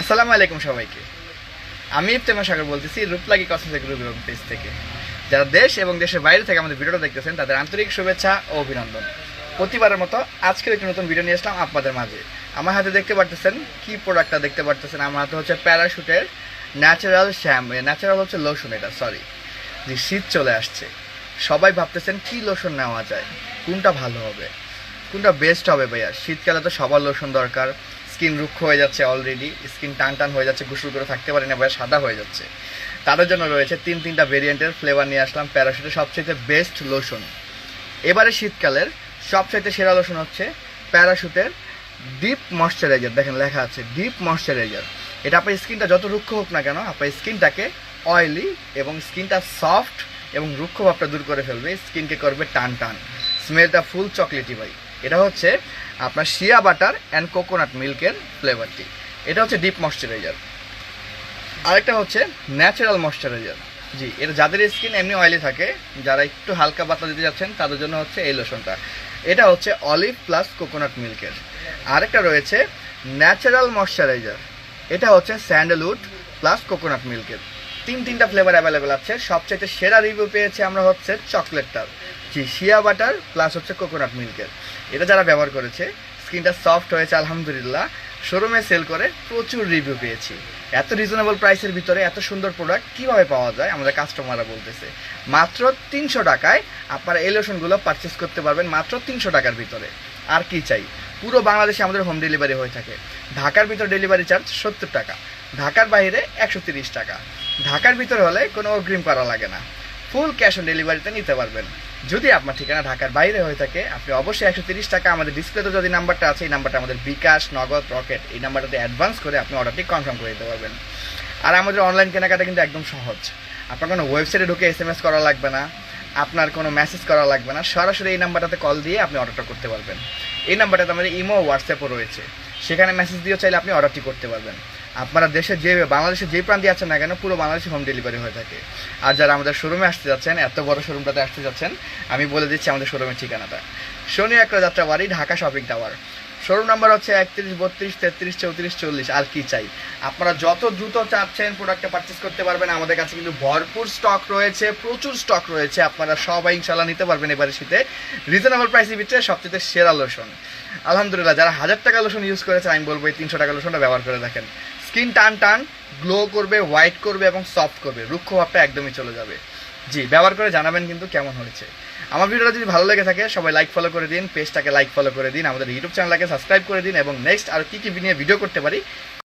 আসসালামু আলাইকুম সবাইকে। আমি ইফতেমা সাগর বলতেছি, রূপলাগি কসমেটিক গ্রুপ এবং পেজ থেকে। যারা দেশ এবং দেশের বাইরে থেকে আমাদের ভিডিওটা দেখতেছেন, তাদের আন্তরিক শুভেচ্ছা ও অভিনন্দন। প্রতিবারের মতো আজকের একটি নতুন ভিডিও নিয়ে আসলাম আপনাদের মাঝে। আমার হাতে দেখতে পারতেছেন, কি প্রোডাক্টটা দেখতে পারতেছেন? আমার হাতে হচ্ছে প্যারাশুটের ন্যাচারাল শ্যাম ন্যাচারাল হচ্ছে লোশন এটা সরি যে শীত চলে আসছে। সবাই ভাবতেছেন, কি লোশন নেওয়া যায়? কোনটা ভালো হবে? কোনটা বেস্ট হবে ভাইয়া? শীতকালে তো সবার লোশন দরকার। স্কিন রুক্ষ হয়ে যাচ্ছে অলরেডি স্কিন টান টান হয়ে যাচ্ছে গোসল করে থাকতে পারি না ভাইয়া সাদা হয়ে যাচ্ছে। তাদের জন্য রয়েছে তিন তিনটা ভেরিয়েন্টের ফ্লেভার নিয়ে আসলাম প্যারাশুটের সবচেয়ে বেস্ট লোশন এবারে শীতকালের সবচাইতে সেরা লোশন হচ্ছে প্যারাশুটের ডিপ ময়শ্চারাইজার দেখেন, লেখা আছে ডিপ ময়শ্চারাইজার এটা আপনার স্কিনটা যত রুক্ষ হোক না কেন, আপনার স্কিনটাকে অয়েলি এবং স্কিনটা সফট এবং রুক্ষ ভাবটা দূর করে ফেলবে, স্কিনকে করবে টান টান স্মেলটা ফুল চকলেটি ভাই। এটা হচ্ছে আপনার শিয়া বাটার অ্যান্ড কোকোনাট মিল্কের ফ্লেভারটি এটা হচ্ছে ডিপ ময়শ্চারাইজার আরেকটা হচ্ছে ন্যাচারাল ময়শ্চারাইজার জি, এটা যাদের স্কিন এমনি অয়েলি থাকে, যারা একটু হালকা বাতা দিতে যাচ্ছেন, তাদের জন্য হচ্ছে এই লোশনটা এটা হচ্ছে অলিভ প্লাস কোকোনাট মিল্কের আরেকটা রয়েছে ন্যাচারাল ময়শ্চারাইজার এটা হচ্ছে স্যান্ডেলউড প্লাস কোকোনাট মিল্কের তিন তিনটা ফ্লেভার অ্যাভেলেবেল আছে। সবচেয়ে সেরা রিভিউ পেয়েছে আমরা হচ্ছে চকলেটটার জি শিয়া বাটার প্লাস হচ্ছে কোকোনাট মিল্কের এটা যারা ব্যবহার করেছে স্কিনটা সফট হয়েছে, আলহামদুলিল্লাহ। শোরুমে সেল করে প্রচুর রিভিউ পেয়েছি। এত রিজনেবল প্রাইসের ভিতরে এত সুন্দর প্রোডাক্ট কীভাবে পাওয়া যায়, আমাদের কাস্টমাররা বলতেছে। মাত্র তিনশো টাকায় আপনারা এই লোশনগুলো পারচেস করতে পারবেন মাত্র তিনশো টাকার ভিতরে। আর কি চাই? পুরো বাংলাদেশে আমাদের হোম ডেলিভারি হয়ে থাকে। ঢাকার ভিতর ডেলিভারি চার্জ সত্তর টাকা। ঢাকার বাইরে একশো টাকা। ঢাকার ভিতরে হলে কোনো অগ্রিম করা লাগে না। ফুল ক্যাশ অন ডেলিভারিতে নিতে পারবেন। যদি আপনার ঠিকানা ঢাকার বাইরে হয়ে থাকে, আপনি অবশ্যই একশো তিরিশ টাকা আমাদের ডিসপ্লেতে যদি নাম্বারটা আছে, এই নাম্বারটা আমাদের বিকাশ, নগদ, রকেট, এই নাম্বারটাতে অ্যাডভান্স করে আপনি অর্ডারটি কনফার্ম করে দিতে পারবেন। আর আমাদের অনলাইন কেনাকাটা কিন্তু একদম সহজ। আপনার কোনো ওয়েবসাইটে ঢুকে এস এম এস করা লাগবে না, আপনার কোনো মেসেজ করা লাগবে না, সরাসরি এই নাম্বারটাতে কল দিয়ে আপনি অর্ডারটা করতে পারবেন। এই নাম্বারটাতে আমাদের ইমো হোয়াটসঅ্যাপও রয়েছে। সেখানে মেসেজ দিয়েও চাইলে আপনি অর্ডারটি করতে পারবেন। আপনারা দেশে যে, বাংলাদেশে যে প্রান্তে আছেন না কেন, পুরো বাংলাদেশে হোম ডেলিভারি হয়ে থাকে। আর যারা আমাদের শোরুমে আসতে যাচ্ছেন, এত বড় শোরুমটাতে আসতে যাচ্ছেন, আমি বলে দিচ্ছি আমাদের শোরুমের ঠিকানাটা। শনি একটা যাত্রা বাড়ি, Dhaka shopping tower showroom number হচ্ছে একত্রিশ, বত্রিশ, তেত্রিশ, চৌত্রিশ, চল্লিশ, আর কি চাই। আপনারা যত দ্রুত চাচ্ছেন প্রোডাক্টটা পারচেস করতে পারবেন, আমাদের কাছে কিন্তু ভরপুর স্টক রয়েছে, প্রচুর স্টক রয়েছে। আপনারা সবাই ইনশাল্লাহ নিতে পারবেন এবারে শীতে। রিজনেবল প্রাইসের ভিতরে সবচেয়ে সেরা লোশন আলহামদুলিল্লাহ, যারা হাজার টাকা লোশন ইউজ করেছেন, আমি বলব এই তিনশো টাকা লোশনটা ব্যবহার করে দেখেন। স্কিন টান টান, গ্লো করবে, হোয়াইট করবে এবং সফট করবে, রুক্ষ ভাবটা একদমই চলে যাবে। জি, ব্যবহার করে জানাবেন কিন্তু কেমন হয়েছে। আমার ভিডিওটা যদি ভালো লেগে থাকে, সবাই লাইক ফলো করে দিন পেজটাকে লাইক ফলো করে দিন, আমাদের ইউটিউব চ্যানেলটাকে সাবস্ক্রাইব করে দিন এবং নেক্সট আর কী কী নিয়ে ভিডিও করতে পারি